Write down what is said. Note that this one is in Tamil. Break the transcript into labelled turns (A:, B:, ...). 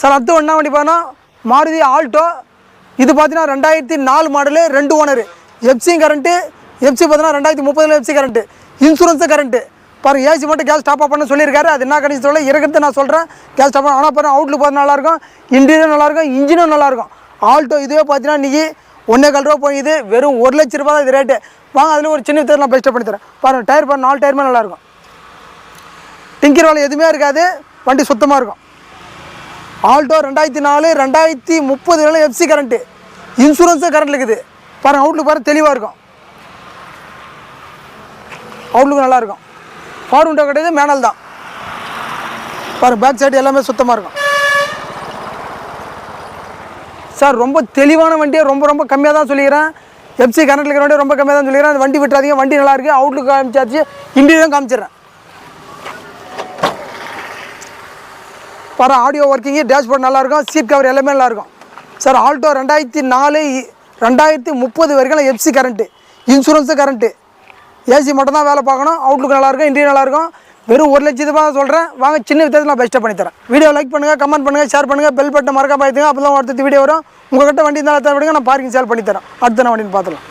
A: சார் அடுத்து ஒன்றா வண்டி பார்த்தா மாருதி ஆல்டோ. இது பார்த்தீங்கன்னா ரெண்டாயிரத்தி நாலு மாடலு ரெண்டு ஓனர் எஃப்சி கரண்ட்டு எஃப்சி பார்த்தீங்கன்னா ரெண்டாயிரத்தி முப்பதில் எஃப்சி கரண்ட்டு இன்சூரன்ஸு கரண்ட்டு பாருங்க ஏசி மட்டும் கேஸ் டாப் அப் பண்ண சொல்லியிருக்காரு. அது என்ன கண்டிஷன் இருக்கிறது நான் சொல்கிறேன் கேஸ் டாப் ஆனால் பாருங்கள் அவுட்லுக் பார்த்து நல்லாயிருக்கும் இன்டீரியரும் நல்லாயிருக்கும் இன்ஜினும் நல்லாயிருக்கும் ஆல்டோ இதுவே பார்த்தீங்கன்னா இன்றைக்கி ஒன்றே கால் ரூபா போயிது வெறும் ஒரு லட்ச ரூபா தான் இது ரேட்டு வாங்க அதில் ஒரு சின்ன வித்தத்தில் நான் பெஸ்ட்டாக பண்ணி தரேன் பாருங்கள் டயர் பாருங்கள் நாலு டயருமே நல்லாயிருக்கும் டிங்கர் வேலை எதுவுமே இருக்காது. வண்டி சுத்தமாக இருக்கும். ஆல்டோ ரெண்டாயிரத்தி நாலு ரெண்டாயிரத்தி முப்பது வேலை எஃப்சி கரண்ட்டு இன்சூரன்ஸும் கரண்ட் இருக்குது. பாருங்கள் அவுட்லுக் பாருங்க தெளிவாக இருக்கும். அவுட்லுக் நல்லா இருக்கும். பவர் விண்டோ கிடையாது மேனல் தான். பாருங்கள் பேக் சைடு எல்லாமே சுத்தமாக இருக்கும். சார் ரொம்ப தெளிவான வண்டியை ரொம்ப ரொம்ப கம்மியாக தான் சொல்லிக்கிறேன். எஃப்சி கரண்ட் இருக்கிற வண்டியை ரொம்ப கம்மியாக தான் சொல்லிக்கிறேன். அந்த வண்டி விட்டுறாதீங்க வண்டி நல்லாயிருக்கு அவுட்லுக் காமிச்சாச்சு. இன்டீரியரும் காமிச்சிடுறேன். வர ஆடியோ ஒர்க்கிங்கு டேஷ்போர்ட் நல்லாயிருக்கும் சீட் கவர் எல்லாமே நல்லாயிருக்கும். சார் ஆல்டோ ரெண்டாயிரத்தி நாலு ரெண்டாயிரத்தி முப்பது வரைக்கும் FC current insurance current AC மட்டும் தான் வேலை பார்க்கணும் அவுட்லுக் நல்லாயிருக்கும் இன்டீரியர் நல்லாயிருக்கும். வெறும் ஒரு லட்சத்து ரூபாய் தான் சொல்கிறேன் வாங்க சின்ன விதத்தில் நான் பெஸ்ட்டாக பண்ணித்தரேன். வீடியோ லைக் பண்ணுங்கள் கமெண்ட் பண்ணுங்கள் ஷேர் பண்ணுங்கள் பெல் பட்டன் மறக்காம பார்த்துங்க அப்போ தான் அடுத்த வீடியோ வரும். உங்கள்கிட்ட வண்டி இருந்தாலும் விடுங்க நான் பார்க்கிங் சேல் பண்ணித்தரேன். அடுத்த நான் வண்டின்னு பார்த்துலாம்